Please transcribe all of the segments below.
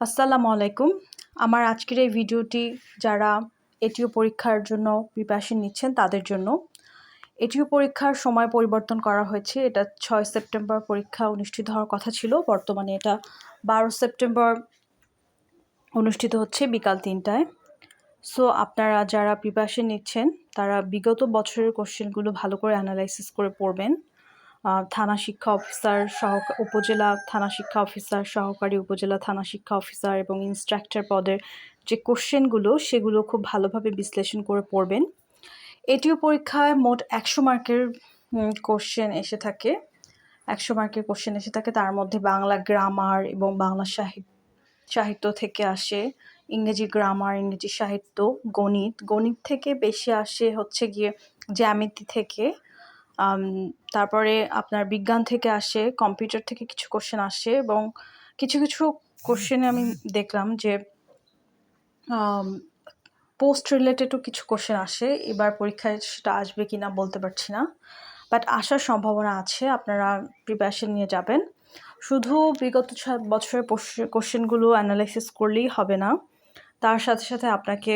আসসালামু আলাইকুম। আমার আজকের এই ভিডিওটি যারা এটিও পরীক্ষার জন্য প্রিপারেশন নিচ্ছেন তাদের জন্য। এটিও পরীক্ষার সময় পরিবর্তন করা হয়েছে। এটা ছয় সেপ্টেম্বর পরীক্ষা অনুষ্ঠিত হওয়ার কথা ছিল। বর্তমানে এটা বারো সেপ্টেম্বর অনুষ্ঠিত হচ্ছে বিকাল তিনটায়। সো আপনারা যারা প্রিপারেশন নিচ্ছেন, তারা বিগত বছরের কোশ্চেনগুলো ভালো করে অ্যানালাইসিস করে পড়বেন। থানা শিক্ষা অফিসার সহ, উপজেলা থানা শিক্ষা অফিসার, সহকারী উপজেলা থানা শিক্ষা অফিসার এবং ইনস্ট্রাক্টর পদের যে কোশ্চেনগুলো সেগুলো খুব ভালোভাবে বিশ্লেষণ করে পড়বেন। এটিও পরীক্ষায় মোট একশো মার্কের কোশ্চেন এসে থাকে। একশো মার্কের কোশ্চেন এসে থাকে। তার মধ্যে বাংলা গ্রামার এবং বাংলা সাহিত্য সাহিত্য থেকে আসে। ইংরেজি গ্রামার ইংরেজি সাহিত্য, গণিত গণিত থেকে বেশি আসে হচ্ছে গিয়ে জ্যামিতি থেকে। তারপরে আপনার বিজ্ঞান থেকে আসে, কম্পিউটার থেকে কিছু কোশ্চেন আসে এবং কিছু কিছু কোশ্চেনে আমি দেখলাম যে পোস্ট রিলেটেডও কিছু কোশ্চেন আসে, এবার পরীক্ষায় সেটা আসবে কি না বলতে পারছি না বাট আসার সম্ভাবনা আছে, আপনারা প্রিপারেশন নিয়ে যাবেন। শুধু বিগত বছরের কোশ্চেনগুলো অ্যানালাইসিস করলেই হবে না, তার সাথে সাথে আপনাকে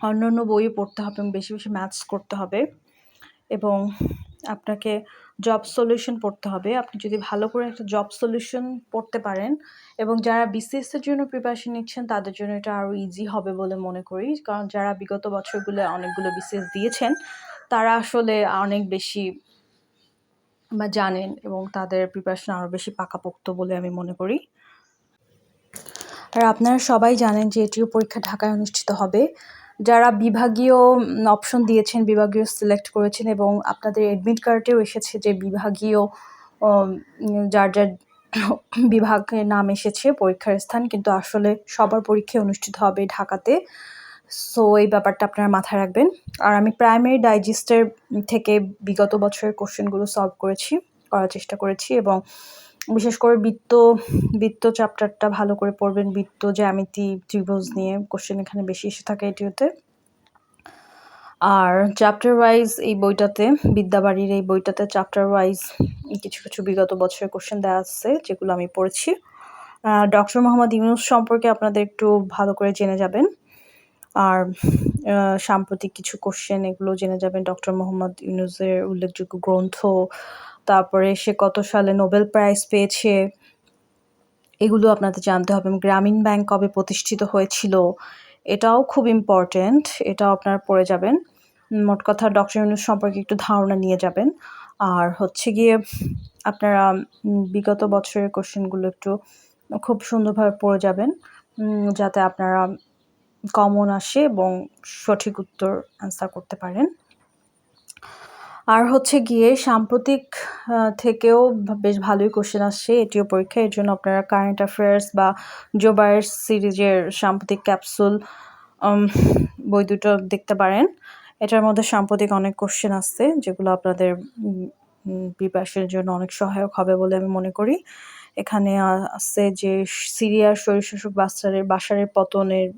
অন্য অন্য বইও পড়তে হবে এবং বেশি বেশি ম্যাথস করতে হবে। এবং আপনাকে জব সলিউশন পড়তে হবে। আপনি যদি ভালো করে একটা জব সলিউশন পড়তে পারেন এবং যারা বিসিএসের জন্য প্রিপারেশন নিচ্ছেন, তাদের জন্য এটা আরও ইজি হবে বলে মনে করি। কারণ যারা বিগত বছরগুলো অনেকগুলো বিসিএস দিয়েছেন, তারা আসলে অনেক বেশি বা জানেন এবং তাদের প্রিপারেশন আরও বেশি পাকাপোক্ত বলে আমি মনে করি। আর আপনারা সবাই জানেন যে এটিও পরীক্ষা ঢাকায় অনুষ্ঠিত হবে। যারা বিভাগীয় অপশন দিয়েছেন, বিভাগীয় সিলেক্ট করেছেন এবং আপনাদের অ্যাডমিট কার্ডেও এসেছে যে বিভাগীয় যার যার বিভাগের নাম এসেছে পরীক্ষার স্থান, কিন্তু আসলে সবার পরীক্ষা অনুষ্ঠিত হবে ঢাকাতে। সো এই ব্যাপারটা আপনারা মাথায় রাখবেন। আর আমি প্রাইমারি ডাইজেস্টের থেকে বিগত বছরের কোশ্চেনগুলো সলভ করেছি, করার চেষ্টা করেছি এবং বিশেষ করে বৃত্ত বৃত্ত চ্যাপ্টারটা ভালো করে পড়বেন। বৃত্ত জ্যামিতি, ত্রিভুজ নিয়ে কোশ্চেন এখানে বেশি এসে থাকে এটিওতে। আর চ্যাপ্টার ওয়াইজ এই বইটাতে, বিদ্যাবাড়ির এই বইটাতে চ্যাপ্টার ওয়াইজ কিছু কিছু বিগত বছরের কোশ্চেন দেওয়া আছে, যেগুলো আমি পড়েছি। ডক্টর মোহাম্মদ ইউনুস সম্পর্কে আপনাদের একটু ভালো করে জেনে যাবেন। আর সাম্প্রতিক কিছু কোশ্চেন এগুলো জেনে যাবেন। ডক্টর মোহাম্মদ ইউনুসের উল্লেখযোগ্য গ্রন্থ তারপরে সে কত সালে নোবেল প্রাইজ পেয়েছে, এগুলো আপনাদের জানতে হবে। গ্রামীণ ব্যাংক কবে প্রতিষ্ঠিত হয়েছিল, এটাও খুব ইম্পর্টেন্ট এটাও আপনারা পড়ে যাবেন। মোট কথা ডক্টর ইউনুস সম্পর্কে একটু ধারণা নিয়ে যাবেন। আর হচ্ছে গিয়ে আপনারা বিগত বছরের কোশ্চেনগুলো একটু খুব সুন্দরভাবে পড়ে যাবেন যাতে আপনারা কমন আসে এবং সঠিক উত্তর অ্যান্সার করতে পারেন। আর হচ্ছে গিয়ে সাম্প্রতিক থেকেও বেশ ভালোই কোশ্চেন আসছে এটিও পরীক্ষা। এর জন্য আপনারা কারেন্ট অ্যাফেয়ার্স বা জোবায়ার সিরিজের সাম্প্রতিক ক্যাপসুল বই দুটো দেখতে পারেন। এটার মধ্যে সাম্প্রতিক অনেক কোশ্চেন আসছে, যেগুলো আপনাদের প্রিপারেশনের জন্য অনেক সহায়ক হবে বলে আমি মনে করি। এখানে আছে যে সিরিয়ার শরীরশাসক বাসারের বাসারের পতনের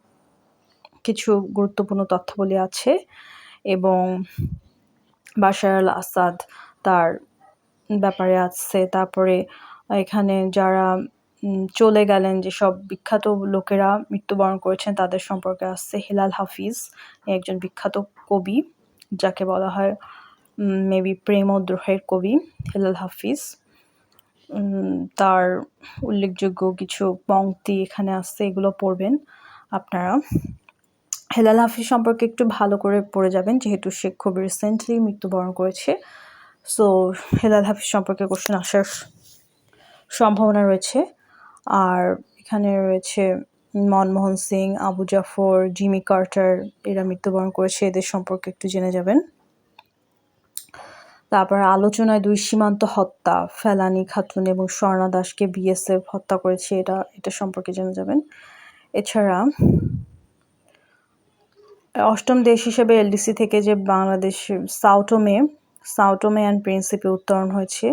কিছু গুরুত্বপূর্ণ তথ্যবলী আছে এবং বাশার আল আসাদ তার ব্যাপারে আছে। তারপরে এখানে যারা চলে গেলেন যেসব বিখ্যাত লোকেরা মৃত্যুবরণ করেছেন, তাদের সম্পর্কে আসছে হেলাল হাফিজ একজন বিখ্যাত কবি, যাকে বলা হয় মেবি প্রেমদ্রোহের কবি হেলাল হাফিজ। তার উল্লেখযোগ্য কিছু পংক্তি এখানে আসছে এগুলো পড়বেন আপনারা। হেলাল হাফিজ সম্পর্কে একটু ভালো করে পড়ে যাবেন, যেহেতু সে খুব রিসেন্টলি মৃত্যুবরণ করেছে। সো হেলাল হাফিজ সম্পর্কে কোশ্চেন আসার সম্ভাবনা রয়েছে। আর এখানে রয়েছে মনমোহন সিং, আবু জাফর, জিমি কার্টার, এরা মৃত্যুবরণ করেছে, এদের সম্পর্কে একটু জেনে যাবেন। তারপর আলোচনায় দুই সীমান্ত হত্যা, ফেলানি খাতুন এবং স্বর্ণা দাসকে বিএসএফ হত্যা করেছে, এটা এটা সম্পর্কে জেনে যাবেন। এছাড়া অষ্টম দেশ হিসেবে এলডিসি থেকে যে Bangladesh Sao Tome Sao Tome and Principe উত্তরণ হয়েছে।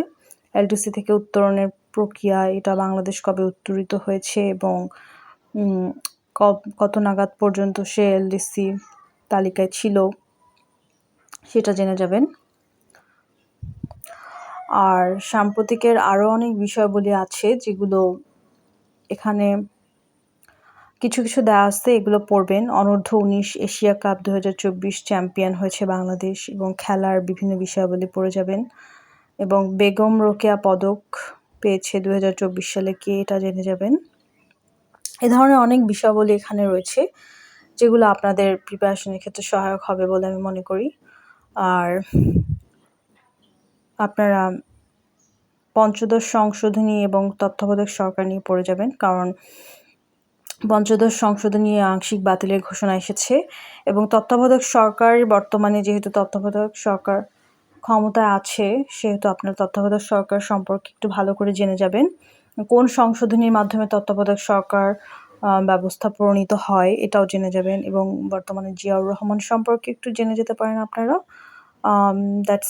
এলডিসি থেকে উত্তরণের প্রক্রিয়া এটা বাংলাদেশ কবে উত্তরিত হয়েছে এবং কত নাগাদ পর্যন্ত সে এলডিসি তালিকায় ছিল সেটা জেনে যাবেন। আর সাম্প্রতিকের আরও অনেক বিষয়বলী আছে যেগুলো এখানে কিছু কিছু দেওয়া আছে এগুলো পড়বেন। অনূর্ধ্ব উনিশ এশিয়া কাপ দু হাজার চব্বিশ চ্যাম্পিয়ন হয়েছে বাংলাদেশ এবং খেলার বিভিন্ন বিষয়াবলী পড়ে যাবেন। এবং বেগম রোকেয়া পদক পেয়েছে দু চব্বিশ সালে। কে এটা জেনে যাবেন? এ ধরনের অনেক বিষয়াবলী এখানে রয়েছে, যেগুলো আপনাদের প্রিপারেশনের ক্ষেত্রে সহায়ক হবে বলে আমি মনে করি। আর আপনারা পঞ্চদশ সংশোধনী এবং তত্ত্বাবধায়ক সরকার নিয়ে পড়ে যাবেন, কারণ পঞ্চদশ সংশোধনী আংশিক বাতিলের ঘোষণা এসেছে এবং তত্ত্বাবধায়ক সরকার বর্তমানে যেহেতু তত্ত্বাবধায়ক সরকার ক্ষমতায় আছে, সেহেতু আপনার তত্ত্বাবধায়ক সরকার সম্পর্কে একটু ভালো করে জেনে যাবেন কোন সংশোধনীর মাধ্যমে তত্ত্বাবধায়ক সরকার ব্যবস্থা প্রণীত হয় এটাও জেনে যাবেন এবং বর্তমানে জিয়াউর রহমান সম্পর্কে একটু জেনে যেতে পারেন আপনারা দ্যাটস